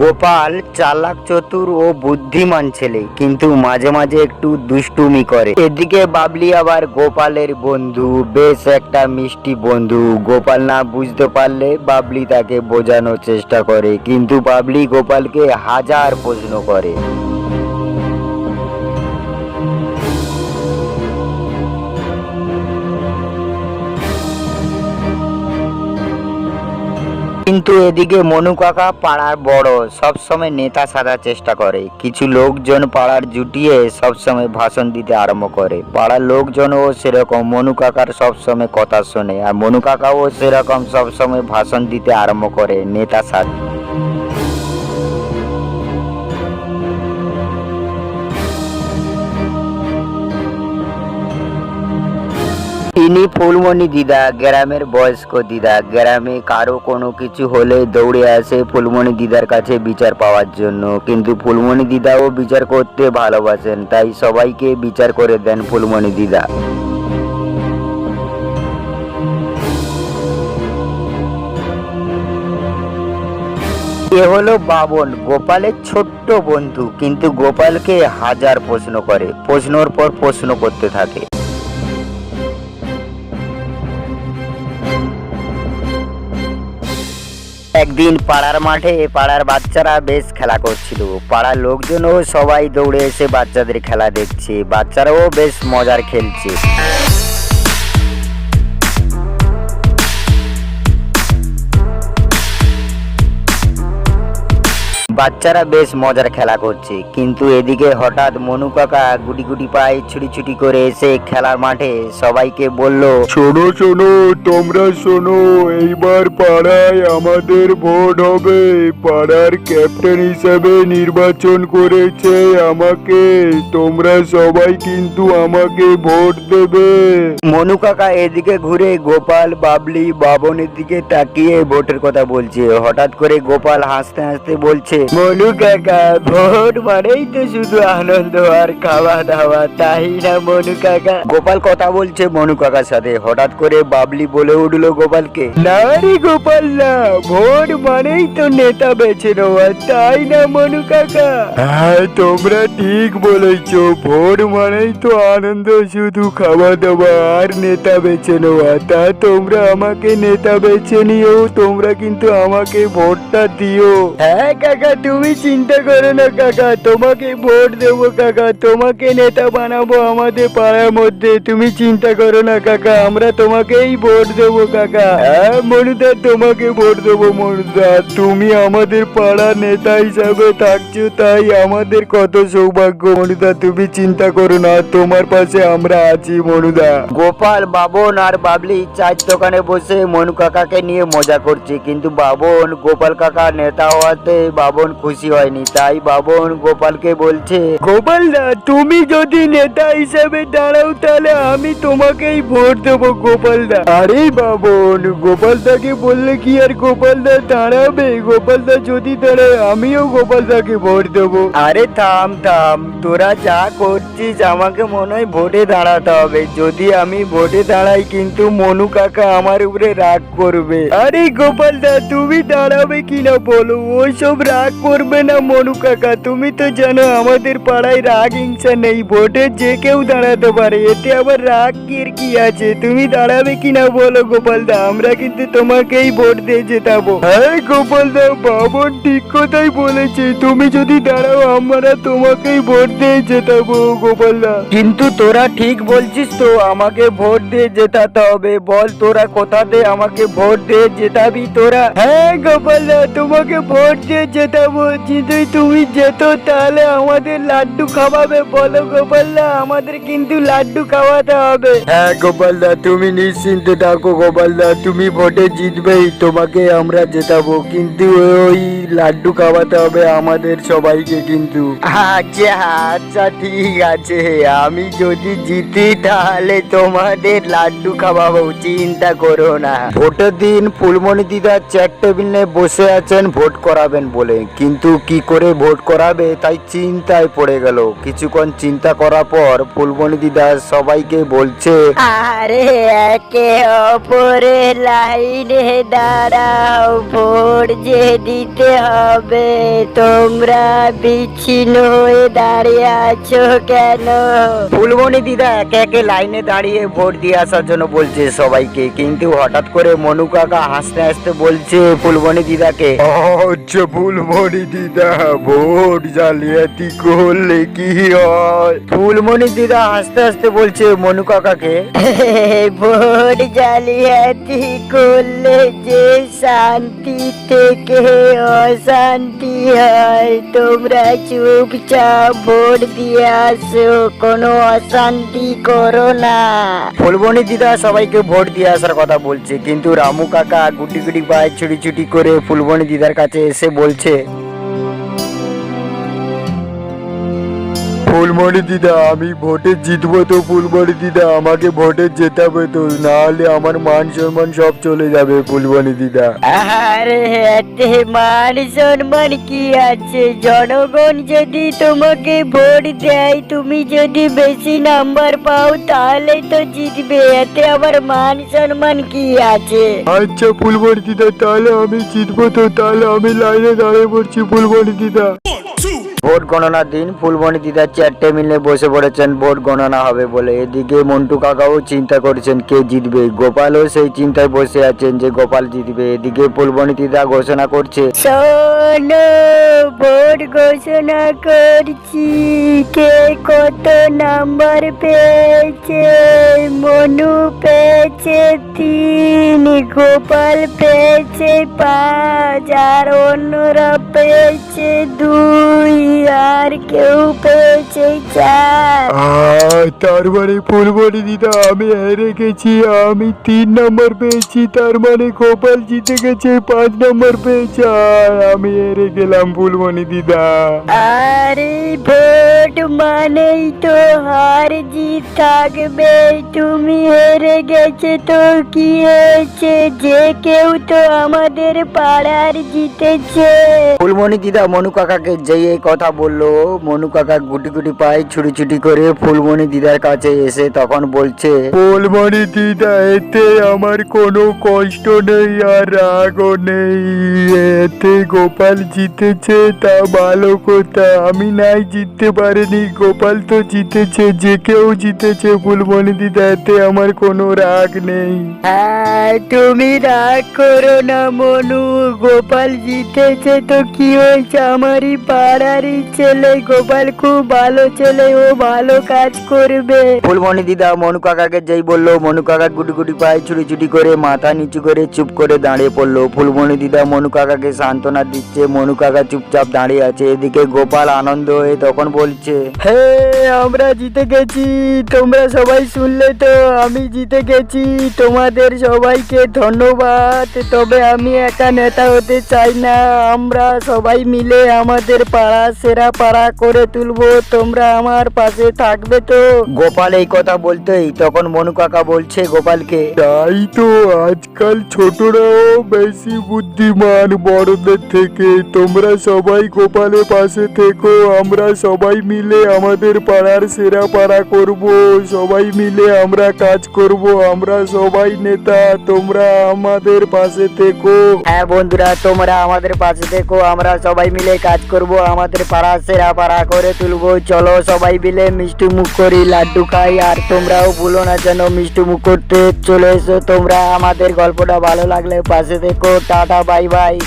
গোপাল চালাক চতুর ও বুদ্ধিমান ছেলে, কিন্তু মাঝে মাঝে একটু দুষ্টুমি করে। এদিকে বাবলি আবার গোপালের বন্ধু, বেশ একটা মিষ্টি বন্ধু। গোপাল না বুঝতে পারলে বাবলি তাকে বোঝানোর চেষ্টা করে, কিন্তু বাবলি গোপালকে হাজার প্রশ্ন করে। কিন্তু এদিকে মনু কাকা পাড়ার বড়, সবসময় নেতা সাজার চেষ্টা করে। কিছু লোকজন পাড়ার জুটিয়ে সবসময় ভাষণ দিতে আরম্ভ করে। পাড়ার লোকজনও সেরকম, মনু কাকার সবসময় কথা শোনে। আর মনু কাকাও সেরকম সবসময় ভাষণ দিতে আরম্ভ করে, নেতা সাজ ইনি ফুলমণি দিদা, গ্রামের বয়স্ক দিদা। গ্রামে কারও কোনো কিছু হলে দৌড়ে আসে ফুলমণি দিদার কাছে বিচার পাওয়ার জন্য। কিন্তু ফুলমণি দিদাও বিচার করতে ভালোবাসেন, তাই সবাইকে বিচার করে দেন ফুলমণি দিদা। এ হলো বাবন, গোপালের ছোট্ট বন্ধু। কিন্তু গোপালকে হাজার প্রশ্ন করে, প্রশ্নর পর প্রশ্ন করতে থাকে। একদিন পাড়ার মাঠে পাড়ার বাচ্চারা বেশ খেলা করছিল। পাড়ার লোকজনও সবাই দৌড়ে এসে বাচ্চাদের খেলা দেখছে। বাচ্চারাও বেশ মজার খেলছে। বাচ্চারা বেশ মজার খেলা করছে। কিন্তু এদিকে হঠাৎ মনু কাকা গুটি গুটি পায়ে ছুটি ছুটি করে এসে খেলার মাঠে সবাইকে বলল শোনো শোনো তোমরা শোনো এইবার পাড়ায় আমাদের ভোট হবে। পাড়ার ক্যাপ্টেন হিসেবে নির্বাচন করেছে আমাকে। তোমরা সবাই কিন্তু আমাকে ভোট দেবে। মনু কাকা এদিকে ঘুরে গোপাল বাবলি বাবনের দিকে তাকিয়ে ভোটের কথা বলছে। হঠাৎ করে গোপাল হাসতে হাসতে বলছে মনু কাকা ভোট মানেই তো শুধু আনন্দ আর খাওয়া দাওয়া তাই না মনু কাকা গোপাল কথা বলছে মনু কাকার সাথে। হঠাৎ করে বাবলি বলে উঠল গোপালকে। না রে গোপাল না ভোট মানেই তো নেতা বেছে নেওয়া তাই না মনু কাকা হ্যাঁ তোমরা ঠিক বলেছ ভোট মানেই তো আনন্দ শুধু খাওয়া দাওয়া আর নেতা বেছে নেওয়া। তা তোমরা আমাকে নেতা বেছে নিও তোমরা কিন্তু আমাকে ভোটটা দিও। হ্যাঁ কাকা তুমি চিন্তা করো না, কাকা। তোমাকে ভোট দেবো, কাকা। তোমাকে নেতা বানাবো আমাদের পাড়ার মধ্যে। তুমি চিন্তা করো না, কাকা। আমরা তোমাকেই ভোট দেবো, কাকা। হ্যাঁ মনুদা, তোমাকে ভোট দেবো, মনুদা। তুমি আমাদের পাড়া নেতা হিসাবে থাকছো, তাই আমাদের কত সৌভাগ্য, মনুদা। তুমি চিন্তা করো না, তোমার পাশে আমরা আছি, মনুদা। গোপাল, বাবন আর বাবলি চায়ের দোকানে বসে মনু কাকাকে নিয়ে মজা করছে। কিন্তু বাবন, গোপাল কাকা নেতা হওয়াতে বাবন খুশি হয়নি, তাই বাবন গোপালকে বলছে, গোপাল দা, তুমি যদি নেতা হিসেবে দাঁড়াও, তাহলে আমি তোমাকেই ভোট দেবো, গোপাল দা। আরে বাবন, গোপাল দাকে বললে কি আর গোপাল দা দাঁড়াবে? গোপাল দা যদি দাঁড়ায়, আমিও গোপাল দাকে ভোট দেবো। আরে থাম থাম, তোরা যা করছিস, আমাকে মনে হয় ভোটে দাঁড়াতে হবে। যদি আমি ভোটে দাঁড়াই, কিন্তু মনু কাকা আমার উপরে রাগ করবে। আরে গোপাল দা, তুমি দাঁড়াবে কিনা বলো? ওইসব রাগ করবে না মনু কাকা, তুমি তো জানো আমাদের পাড়ায় রাগ হিংসা নেই, ভোটে যে কেউ দাঁড়াতে পারে, এতে আবার রাগ কির কি আছে, তুমি দাঁড়াবে কিনা বলো গোপাল দা আমরা কিন্তু তোমাকেই ভোট দিয়ে জেতাবো। হ্যাঁ গোপাল দা বাবন ঠিক কথাই বলেছে, তুমি যদি দাঁড়াও, আমরা তোমাকেই ভোট দিয়ে জেতাবো গোপাল দা কিন্তু তোরা ঠিক বলছিস তো, আমাকে ভোট দিয়ে জেতাতে হবে, বল তোরা কোথাতে আমাকে ভোট দিয়ে জেতাবি তোরা? হ্যাঁ গোপাল দা তোমাকে ভোট দিয়ে যদি তুমি যেত তাহলে আমাদের লাড্ডু খাওয়াবে। বলো গোপাল দা আমাদের কিন্তু লাড্ডু খাওয়াতে হবে। হ্যাঁ গোপাল দা তুমি নিশ্চিন্তে থাকো গোপাল দা তুমি ভোটে জিতবেই তোমাকে আমরা জেতাবো। কিন্তু ওই লাড্ডু খাওয়াতে হবে আমাদের সবাইকে কিন্তু। আচ্ছা আচ্ছা ঠিক আছে। আমি যদি জিতি তাহলে তোমাদের লাড্ডু খাওয়াবো চিন্তা করো না। ভোটের দিন ফুলমণি দিদা চেয়ার টেবিল নিয়ে বসে আছেন ভোট করাবেন বলে। কিন্তু কি করে ভোট করাবে তাই চিন্তায় পড়ে গেল। কিছুক্ষণ চিন্তা করার পর ফুলমণি দিদা সবাইকে বলছে আরে একে অপরে লাইনে দাঁড়াও ভোট যে দিতে হবে। তোমরা বিচ্ছিন্ন হয়ে দাঁড়িয়ে আছো কেন? ফুলমণি দিদা একে একে লাইনে দাঁড়িয়ে ভোট দিয়ে আসার জন্য বলছে সবাইকে। কিন্তু হঠাৎ করে মনু কাকা হাসতে হাসতে বলছে ফুলমণি দিদাকে আচ্ছা ফুলমণি দিদা ভোট জালিয়াতি করলে কি হয়? ফুলমণি দিদা হাসতে হাসতে বলছে মনু কাকাকে। ভোট জালিয়াতি করলে যে শান্তি থেকে অশান্তি হয় তোমরা চুপচাপ ভোট দিয়ে আসো কোনো অশান্তি করো না। ফুলমণি দিদা সবাইকে ভোট দিয়ে আসার কথা বলছে কিন্তু রামু কাকা গুটি গুটি পায়ে ছুটি ছুটি করে ফুলমণি দিদার কাছে এসে বলছে ফুলমণি দিদা আমি ভোটে জিতবো তো ফুলমণি দিদা আমাকে ভোটে জেতাবে তো নাহলে আমার মান সম্মান সব চলে যাবে ফুলমণি দিদা। আরে এতে মান সম্মান কি আছে? জনগণ যদি তোমাকে ভোট দেয় তুমি যদি বেশি নাম্বার পাও তাহলে তো জিতবে। এতে আমার মান সম্মান কি আছে? আচ্ছা ফুলমণি দিদা তাহলে আমি জিতবো তো তাহলে আমি লাইনে দাঁড়িয়ে পড়ছি ফুলমণি দিদা। ভোট গণনার দিন ফুলমণি দিদা চারটে মিলে বসে পড়েছেন, ভোট গণনা হবে বলে। এদিকে মন্টু কাকাও চিন্তা করছেন, কে জিতবে? গোপালও সেই চিন্তায় বসে আছেন যে গোপাল জিতবে। এদিকে ফুলমণি দিদা ঘোষণা করছে ভোট ঘোষণা করছি, কে কত নাম্বার পেয়েছে? মনু পেয়েছে তিন, গোপাল পেয়েছে পাঁচ, আর অন্যরা পেয়েছে দুই আর কেউ পেয়েছে চার। তার মানে ফুলমণি দিদা আমি হেরে গেছি আমি তিন নম্বর পেয়েছি তার মানে গোপাল জিতে গেছে পাঁচ নম্বর পেয়েছে। আর আমি হেরে গেলাম ফুলমণি দিদা। আরে ভোট মানেই তো হার জিত থাকবে তুমি হেরে গেছে তো কি হয়েছে? যে কেউ তো আমাদের পাড়ার জিতেছে। ফুলমণি দিদা মনু কাকাকে যেই এই কথা বলল মনু কাকা গুটি গুটি পায়ে ছুটি ছুটি করে ফুলমণি দিদার কাছে এসে তখন বলছে ফুলমণি দিদা এতে আমার কোনো কষ্ট নেই আর রাগও নেই। এতে গোপাল জিতেছে তা ভালো কথা। আমি নাই জিততে পারিনি গোপাল তো জিতেছে যে কেউ জিতেছে ফুলমণি দিদা এতে আমার কোনো রাগ নেই। হ্যাঁ তুমি রাগ করো না মনু গোপাল জিতেছে তো কি হয়েছে? আমারই পাড়ারই ছেলে গোপাল খুব ভালো ছেলে ও ভালো কাজ করবে। ফুলমণি দিদা মনু কাকাকে যেই বলল মনু কাকা গুটি গুটি পায়ে ছুটি ছুটি করে মাথা নিচু করে চুপ করে দাঁড়িয়ে পড়ল। ফুলমণি দিদা মনু কাকাকে সান্ত্বনা দিচ্ছে মনু কাকা চুপচাপ দাঁড়িয়ে আছে। এদিকে গোপাল আনন্দ হয়ে তখন বলছে হে আমরা জিতে গেছি তোমরা সবাই শুনলে তো আমি জিতে গেছি তোমাদের সবাইকে ধন্যবাদ। তবে আমি একা নেতা হতে চাই না আমরা সবাই মিলে আমাদের পাড়া সেরা পাড়া করে তুলবো তোমরা আমার পাশে থাকবে তো। গোপাল এই কথা বলতেই তখন মনু কাকা বলছে গোপালকে তাই তো আজকাল ছোটরাও বেশি বুদ্ধিমান বড়দের থেকে। তোমরা সবাই গোপালের পাশে থেকো আমরা সবাই মিলে আমাদের পাড়ার সেরা পাড়া করব। সবাই মিলে আমরা কাজ করব আমরা সবাই নেতা তোমরা আমাদের পাশে থেকো। হ্যাঁ বন্ধুরা তোমরা আমাদের পাশে থেকো আমরা সবাই মিলে কাজ করব, আমাদের পাড়া সেরা পাড়া করে তুলবো। চলো সবাই মিলে মিষ্টি মুখ করি, লাড্ডু খাই। আর তোমরাও ভুলো না যেন মিষ্টি মুখ করতে চলে এসো তোমরা। আমাদের গল্পটা ভালো লাগলে পাশে দেখো টাটা, বাই বাই।